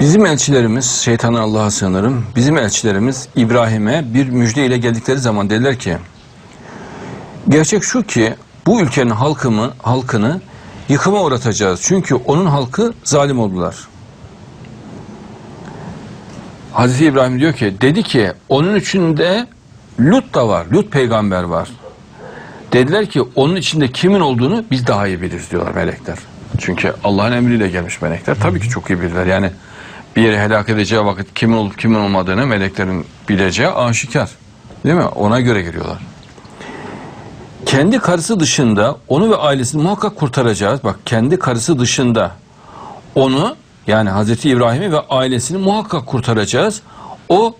Bizim elçilerimiz, şeytanı Allah'a sığınırım, bizim elçilerimiz İbrahim'e bir müjde ile geldikleri zaman dediler ki, gerçek şu ki bu ülkenin halkımı, halkını yıkıma uğratacağız. Çünkü onun halkı zalim oldular. Hazreti İbrahim diyor ki, dedi ki onun içinde Lut da var, Lut peygamber var. Dediler ki onun içinde kimin olduğunu biz daha iyi biliriz diyorlar melekler. Çünkü Allah'ın emriyle gelmiş melekler. Tabii ki çok iyi bilirler. Yani bir yeri helak edeceği vakit kimin olup kimin olmadığını meleklerin bileceği aşikar. Değil mi? Ona göre giriyorlar. Kendi karısı dışında onu ve ailesini muhakkak kurtaracağız. Bak kendi karısı dışında onu yani Hazreti İbrahim'i ve ailesini muhakkak kurtaracağız. O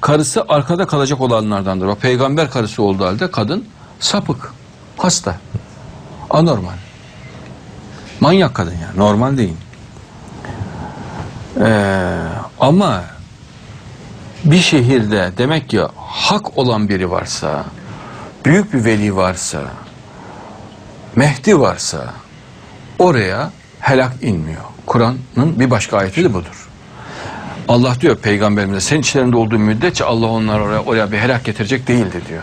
karısı arkada kalacak olanlardandır. Bak peygamber karısı olduğu halde kadın sapık, hasta, anormal. Manyak kadın ya, normal değil. Ee, ama bir şehirde demek ki hak olan biri varsa, büyük bir veli varsa, Mehdi varsa oraya helak inmiyor. Kur'an'ın bir başka ayeti de budur. Allah diyor peygamberimize sen içlerinde olduğu müddetçe Allah onları oraya, oraya bir helak getirecek değildir diyor.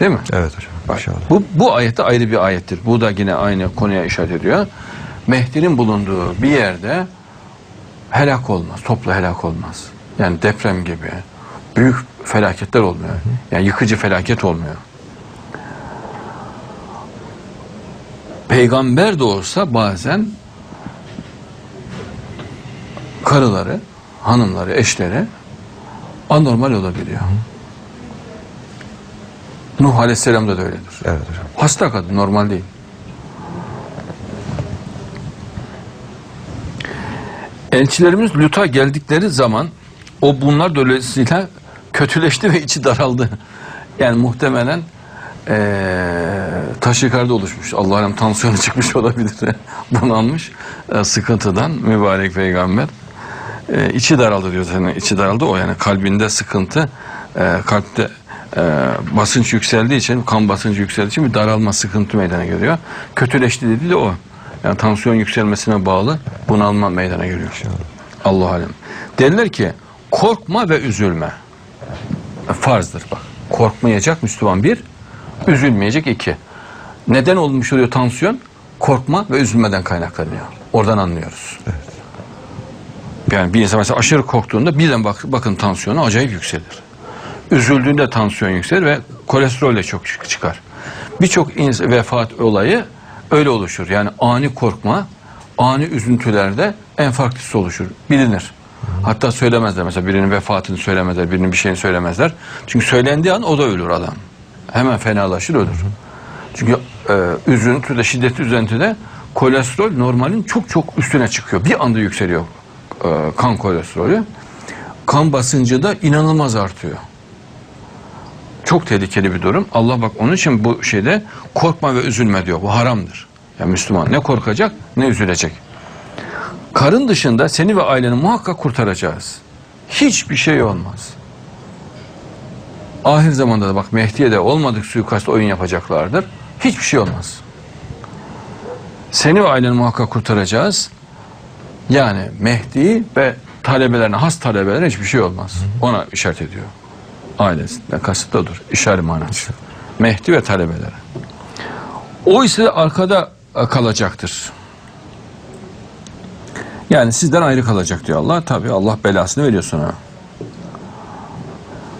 Değil mi? Evet hocam. Bak, İnşallah. bu, bu ayette ayrı bir ayettir. Bu da yine aynı konuya işaret ediyor. Mehdi'nin bulunduğu bir yerde helak olmaz, toplu helak olmaz. Yani deprem gibi büyük felaketler olmuyor. Yani yıkıcı felaket olmuyor. Peygamber de olsa bazen karıları, hanımları, eşleri anormal olabiliyor. Nuh Aleyhisselam da öyledir. Evet hocam. Hasta kadın normal değil. Elçilerimiz Lut'a geldikleri zaman o bunlar dolayısıyla kötüleşti ve içi daraldı. Yani muhtemelen eee taş yukarıda oluşmuş. Allah'ım tansiyonu çıkmış olabilir. Bunalmış e, sıkıntıdan mübarek peygamber. E, içi daraldı diyor zaten. içi daraldı o yani kalbinde sıkıntı, e, kalpte e, basınç yükseldiği için, kan basıncı yükseldiği için bir daralma sıkıntı meydana geliyor. Kötüleşti dedi de o. Yani tansiyon yükselmesine bağlı bunalma meydana geliyor. Allah alem. Derler ki korkma ve üzülme. Farzdır bak. Korkmayacak Müslüman bir, üzülmeyecek iki. Neden olmuş oluyor tansiyon? Korkma ve üzülmeden kaynaklanıyor. Oradan anlıyoruz. Yani bir insan mesela aşırı korktuğunda birden bak, bakın tansiyonu acayip yükselir. Üzüldüğünde tansiyon yükselir ve kolesterol de çok çık- çıkar. Birçok vefat olayı öyle oluşur. Yani ani korkma, ani üzüntülerde en farklısı oluşur. Bilinir. Hatta söylemezler mesela birinin vefatını söylemezler, birinin bir şeyini söylemezler. Çünkü söylendiği an o da ölür adam. Hemen fenalaşır ölür. Çünkü e, üzüntüde, şiddetli üzüntüde kolesterol normalin çok çok üstüne çıkıyor. Bir anda yükseliyor e, kan kolesterolü. Kan basıncı da inanılmaz artıyor. Çok tehlikeli bir durum. Allah bak onun için bu şeyde korkma ve üzülme diyor. Bu haramdır. Yani Müslüman ne korkacak ne üzülecek. Karın dışında seni ve aileni muhakkak kurtaracağız. Hiçbir şey olmaz. Ahir zamanda da bak Mehdi'ye de olmadık suikast oyun yapacaklardır. Hiçbir şey olmaz. Seni ve aileni muhakkak kurtaracağız. Yani Mehdi ve talebelerine, has talebelerine hiçbir şey olmaz. Ona işaret ediyor. Ailesinden kasıt da odur. İşaret manası. Mehdi ve talebelere. O ise arkada kalacaktır. Yani sizden ayrı kalacak diyor Allah. Tabi Allah belasını veriyor sonra.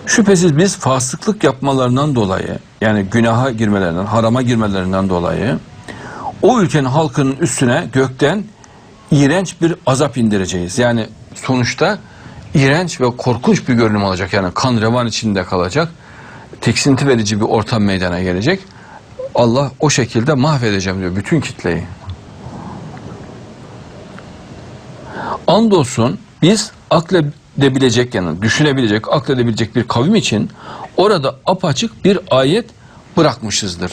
Şüphesiz biz fasıklık yapmalarından dolayı yani günaha girmelerinden, harama girmelerinden dolayı o ülkenin halkının üstüne gökten iğrenç bir azap indireceğiz. Yani sonuçta iğrenç ve korkunç bir görünüm olacak. Yani kan revan içinde kalacak. Tiksinti verici bir ortam meydana gelecek. Allah o şekilde mahvedeceğim diyor bütün kitleyi. Andolsun biz akledebilecek yani düşünebilecek, akledebilecek bir kavim için orada apaçık bir ayet bırakmışızdır.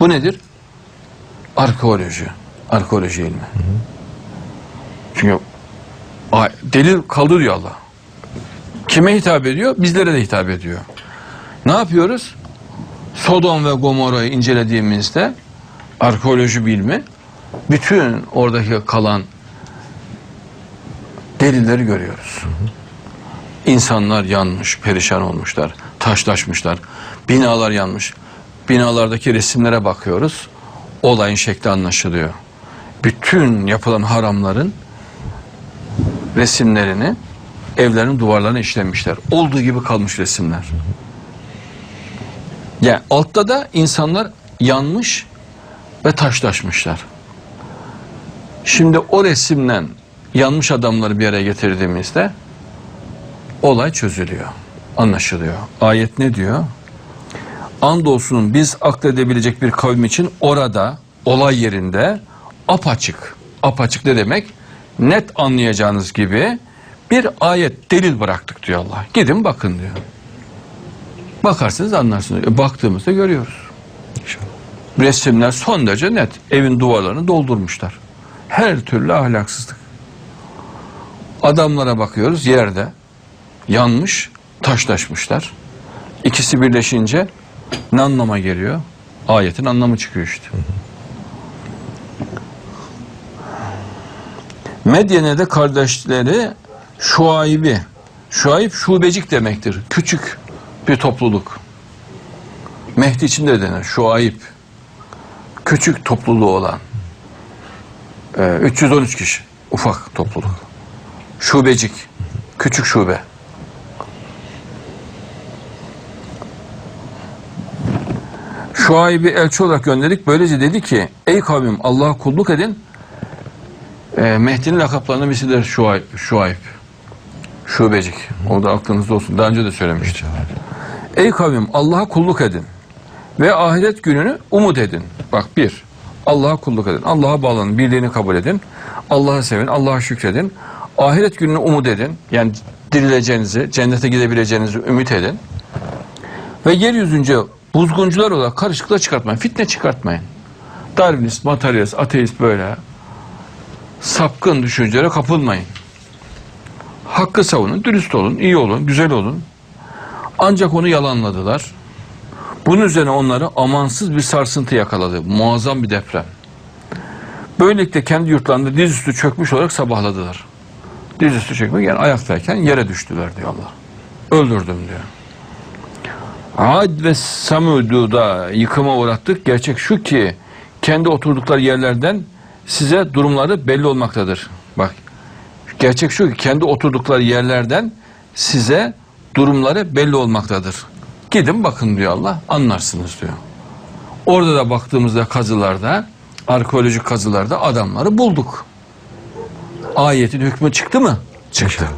Bu nedir? Arkeoloji. Arkeoloji ilmi. Çünkü a- delil kaldı diyor Allah. Kime hitap ediyor? Bizlere de hitap ediyor. Ne yapıyoruz? Sodom ve Gomorra'yı incelediğimizde arkeoloji bilimi bütün oradaki kalan delilleri görüyoruz. İnsanlar yanmış, perişan olmuşlar, taşlaşmışlar, binalar yanmış. Binalardaki resimlere bakıyoruz, olayın şekli anlaşılıyor. Bütün yapılan haramların resimlerini evlerin duvarlarına işlemişler. Olduğu gibi kalmış resimler. Yani altta da insanlar yanmış ve taşlaşmışlar. Şimdi o resimden yanmış adamları bir araya getirdiğimizde olay çözülüyor, anlaşılıyor. Ayet ne diyor? Andolsun biz akledebilecek bir kavim için orada, olay yerinde apaçık. Apaçık ne demek? Net anlayacağınız gibi bir ayet, delil bıraktık diyor Allah. Gidin bakın diyor. Bakarsınız anlarsınız. E, baktığımızda görüyoruz. Resimler son derece net. Evin duvarlarını doldurmuşlar. Her türlü ahlaksızlık. Adamlara bakıyoruz yerde yanmış, taşlaşmışlar. İkisi birleşince ne anlama geliyor? Ayetin anlamı çıkıyor işte. Medyen'e kardeşleri Şuayb'i, Şuayb şubecik demektir. Küçük bir topluluk. Mehdi için de denir. Şuayb. Küçük topluluğu olan. Ee, 313 kişi. Ufak topluluk. Şubecik. Küçük şube. Şuayb'i elçi olarak gönderdik. Böylece dedi ki ey kavmim Allah'a kulluk edin. Ee, Mehdi'nin lakaplarından birisidir Şuayb. Şuayb. Şubecik. O da aklınızda olsun. Daha önce de söylemiştim. Ey kavmim Allah'a kulluk edin. Ve ahiret gününü umut edin. Bak bir, Allah'a kulluk edin. Allah'a bağlanın, birliğini kabul edin. Allah'ı sevin, Allah'a şükredin. Ahiret gününü umut edin. Yani dirileceğinizi, cennete gidebileceğinizi ümit edin. Ve yeryüzünce buzguncular olarak karışıklığa çıkartmayın. Fitne çıkartmayın. Darwinist, materyalist, ateist böyle sapkın düşüncelere kapılmayın. Hakkı savunun, dürüst olun, iyi olun, güzel olun. Ancak onu yalanladılar. Bunun üzerine onları amansız bir sarsıntı yakaladı. Muazzam bir deprem. Böylelikle kendi yurtlarında dizüstü çökmüş olarak sabahladılar. Dizüstü çökmek yani ayaktayken yere düştüler diyor Allah. Öldürdüm diyor. Ad ve Samud'u da yıkıma uğrattık. Gerçek şu ki kendi oturdukları yerlerden size durumları belli olmaktadır. Bak gerçek şu ki kendi oturdukları yerlerden size durumları belli olmaktadır. Gidin bakın diyor Allah anlarsınız diyor. Orada da baktığımızda kazılarda arkeolojik kazılarda adamları bulduk. Ayetin hükmü çıktı mı? Çıktı.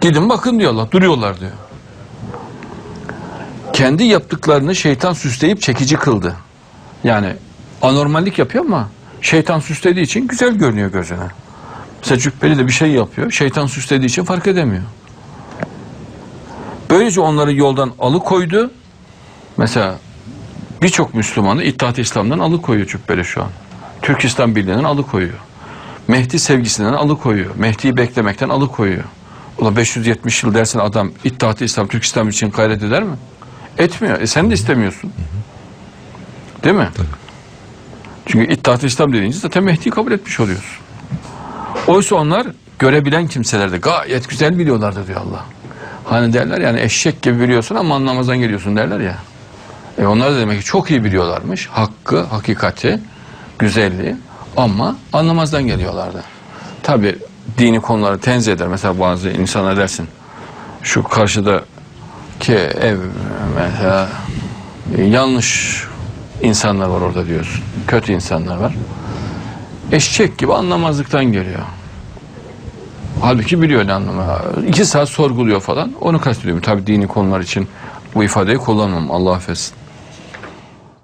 Gidin bakın diyor Allah duruyorlar diyor. Kendi yaptıklarını şeytan süsleyip çekici kıldı. Yani anormallik yapıyor ama şeytan süslediği için güzel görünüyor gözüne. Mesela cübbeli de bir şey yapıyor. Şeytan süslediği için fark edemiyor. Böylece onları yoldan alıkoydu. Mesela birçok Müslümanı İttihat İslam'dan alıkoyuyor cübbeli şu an. Türk İslam Birliği'nden alıkoyuyor. Mehdi sevgisinden alıkoyuyor. Mehdi'yi beklemekten alıkoyuyor. Ulan 570 yıl dersin adam İttihat İslam, Türk İslam için gayret eder mi? Etmiyor. E sen de istemiyorsun. Değil mi? Çünkü İttihat İslam dediğince zaten Mehdi'yi kabul etmiş oluyorsun. Oysa onlar görebilen kimselerdi. Gayet güzel biliyorlardı diyor Allah. Hani derler yani eşek gibi biliyorsun ama anlamazdan geliyorsun derler ya. E onlar da demek ki çok iyi biliyorlarmış. Hakkı, hakikati, güzelliği ama anlamazdan geliyorlardı. Tabi dini konuları tenzih eder. Mesela bazı insanlar dersin şu karşıdaki ev mesela e, yanlış insanlar var orada diyorsun. Kötü insanlar var. Eşek gibi anlamazlıktan geliyor. Halbuki biliyor ne anlamı. İki saat sorguluyor falan. Onu kastediyorum. Tabii dini konular için bu ifadeyi kullanmam. Allah affetsin.